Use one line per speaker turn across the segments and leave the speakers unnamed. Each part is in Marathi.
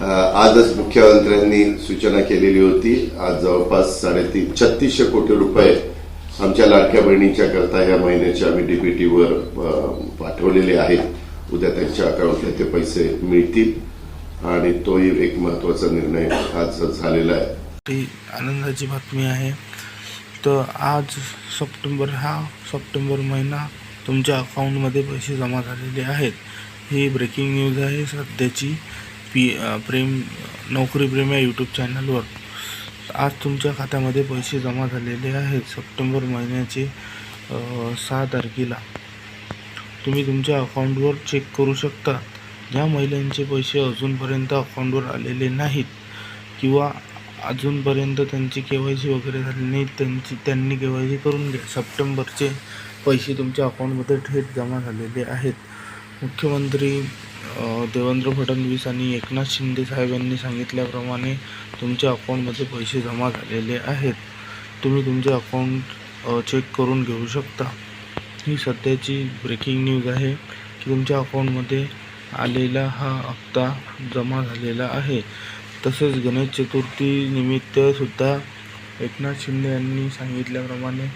आजच मुख्यमंत्र्यांनी सूचना केलेली होती आज जवळपास साडेतीन छत्तीसशे कोटी रुपये आमच्या लाडक्या बहिणीच्या करता या महिन्याच्या आम्ही डीबीटीवर पाठवलेले आहेत. उद्या त्यांच्या अकाउंटला ते पैसे मिळतील. आणि तोही एक महत्त्वाचा निर्णय आज झालेला आहे.
ही आनंदाची बातमी आहे. तर आज सप्टेंबर हा सप्टेंबर महिना तुमच्या अकाउंटमध्ये पैसे जमा झालेले आहेत. ही ब्रेकिंग न्यूज आहे सध्याची. पी प्रेम नोकरी प्रेम या यूट्यूब चॅनलवर आज तुमच्या खात्यामध्ये पैसे जमा झालेले आहेत सप्टेंबर महिन्याचे सहा तारखेला. तुम्ही तुमच्या अकाउंटवर चेक करू शकता. ज्या महिलांचे पैसे अजूनपर्यंत अकाउंटवर आलेले नाहीत किंवा अजूनपर्यंत त्यांची के वाय सी वगैरे झाली नाही त्यांची त्यांनी के वाय सी करून घ्या. सप्टेंबरचे पैसे तुमच्या अकाउंटमध्ये थेट जमा झालेले आहेत. मुख्यमंत्री देवेंद्र फडणवीस आणि एकनाथ शिंदे साहेब यांनी सांगितल्याप्रमाणे तुमच्या अकाउंटमध्ये पैसे जमा झालेले आहेत. तुम्ही तुमचे अकाउंट चेक करून घेऊ शकता. ही सध्याची ब्रेकिंग न्यूज आहे की तुमच्या अकाउंटमध्ये आलेला हा हप्ता जमा झालेला आहे. तसेच गणेश चतुर्थी एकनाथ शिंदे यांनी सांगितल्याप्रमाणे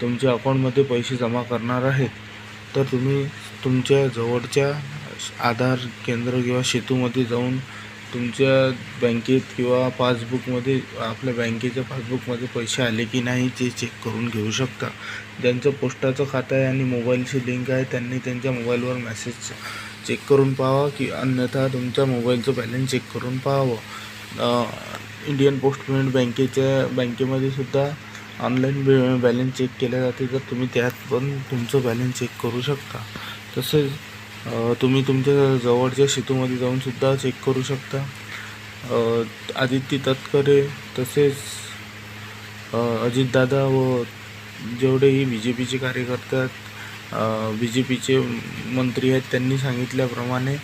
तुमच्या अकाउंटमध्ये पैसे जमा करणार आहेत. तर तुम्ही तुमच्या जवळच्या आधार केंद्र किंवा सेतूमध्ये जाऊन तुमच्या बँकेत किंवा पासबुकमध्ये आपल्या बँकेच्या पासबुकमध्ये पैसे आले की नाही ते चेक करून घेऊ शकता. ज्यांचं पोस्टाचं खातं आहे आणि मोबाईलची लिंक आहे त्यांनी त्यांच्या मोबाईलवर मेसेज चेक करून पाहावा की अन्यथा तुमच्या मोबाईलचं बॅलन्स चेक करून पाहावं. इंडियन पोस्ट पेमेंट बँकेच्या बँकेमध्ये सुद्धा ऑनलाईन बॅलन्स चेक केल्या जाते. तर तुम्ही त्यात पण तुमचं बॅलन्स चेक करू शकता. तसेच तुम्ही तुमच्या जवळच्या सेतूमध्ये जाऊनसुद्धा चेक करू शकता. आदित्य तटकरे तसेच अजितदादा व जेवढेही बी जे पीचे कार्यकर्ते आहेत बी जे पीचे मंत्री आहेत त्यांनी सांगितल्याप्रमाणे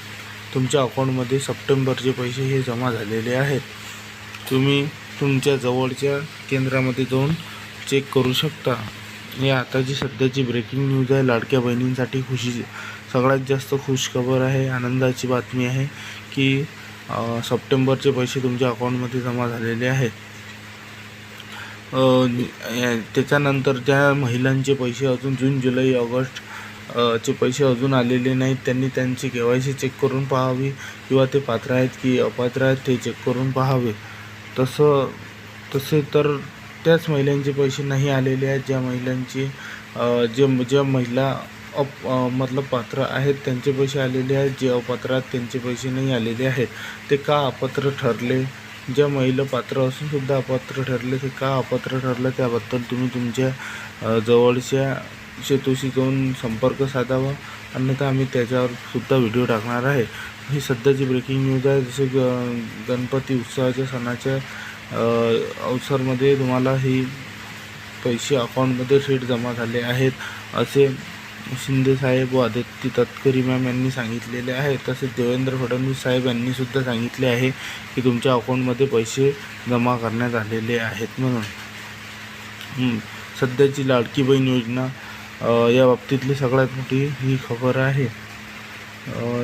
तुमच्या अकाउंटमध्ये सप्टेंबरचे पैसे हे जमा झालेले आहेत. तुम्ही तुमच्या जवळच्या केंद्रामध्ये जाऊन चेक करू शकता. ही आताची सध्याची ब्रेकिंग न्यूज आहे. लाडक्या बहिणींसाठी खुशी सगळ्यात जास्त खुश खबर आहे आनंदाची बातमी आहे की सप्टेंबरचे पैसे तुमच्या अकाउंटमध्ये जमा झालेले आहेत. त्याच्यानंतर ज्या महिलांचे पैसे अजून जून जुलै ऑगस्ट चे पैसे अजून आलेले नाहीत त्यांनी त्यांची के वाय सी चेक करून पाहावी किंवा ते पात्र आहेत की अपात्र आहेत ते चेक करून पाहावे. तसं तसे तर त्याच महिलांचे पैसे नाही आलेले आहेत ज्या महिलांची जे ज्या महिला अप मतलब पात्र आहेत त्यांचे पैसे आलेले आहेत जे अपात्र आहेत त्यांचे पैसे नाही आलेले आहेत ते का अपात्र ठरले? ज्या महिला पात्र असूनसुद्धा अपात्र ठरले ते का अपात्र ठरलं त्याबद्दल तुम्ही तुमच्या जवळच्या शेतूशी जाऊन संपर्क साधावा. अन्यथा आम्ही त्याच्यावर सुद्धा व्हिडिओ टाकणार आहे. ही सध्याची ब्रेकिंग न्यूज आहे. जसे ग गणपती उत्सवाच्या सणाच्या अवसरमध्ये तुम्हाला ही पैसे अकाउंटमध्ये थेट जमा झाले आहेत असे शिंदे साहेब व आदित्य तटकरी मॅम यांनी सांगितलेले आहे. तसेच देवेंद्र फडणवीस साहेब यांनी सुद्धा सांगितले आहे की तुमच्या अकाउंटमध्ये पैसे जमा करण्यात आलेले आहेत म्हणून. सध्याची लाडकी बहीण योजना या बाबतीतली सगळ्यात मोठी ही खबर आहे.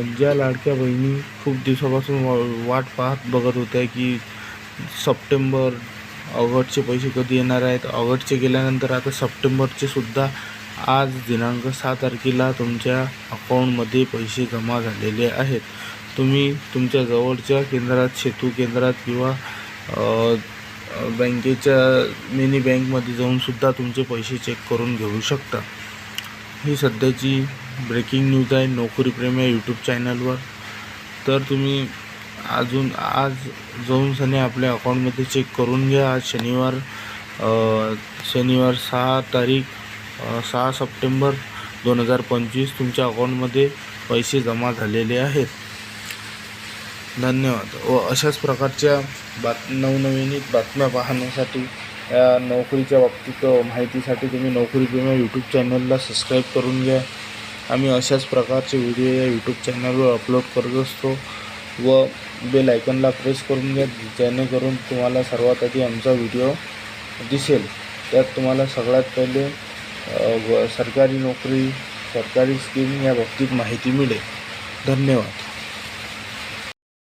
ज्या लाडक्या बहिणी खूप दिवसापासून वा- वाट पाहत बघत होत्या की सप्टेंबर ऑगस्टचे पैसे कधी येणार आहेत? ऑगस्टचे गेल्यानंतर आता सप्टेंबरचे सुद्धा आज दिनांक सहा तारखेला तुमच्या अकाउंटमध्ये पैसे जमा झालेले आहेत. तुम्ही तुमच्या जवळच्या केंद्रात सेतू केंद्रात किंवा बँकेच्या मिनी बँकमध्ये जाऊनसुद्धा तुमचे पैसे चेक करून घेऊ शकता. ही सध्याची ब्रेकिंग न्यूज आहे नोकरीप्रेमी या यूट्यूब चॅनलवर. तर तुम्ही अजून आज जाऊन सनी आपल्या अकाउंटमध्ये चेक करून घ्या. आज शनिवार शनिवार सहा तारीख सहा सप्टेंबर दोन हजार पंचवीस तुमच्या अकाउंटमध्ये पैसे जमा झालेले आहेत. धन्यवाद. व अशाच प्रकारच्या बात नवनवीनित बातम्या पाहण्यासाठी या नोकरीच्या बाबतीत माहितीसाठी तुम्ही नोकरी किंवा यूट्यूब चॅनलला सबस्क्राईब करून घ्या. आम्ही अशाच प्रकारचे व्हिडिओ या यूट्यूब चॅनलवर अपलोड करत असतो. व बेल आयकनला प्रेस करून घ्या जेणेकरून तुम्हाला सर्वात आधी आमचा व्हिडिओ दिसेल. त्यात तुम्हाला सगळ्यात पहिले व सरकारी नोकरी सरकारी स्कीम या बाबतीत माहिती मिळेल. धन्यवाद.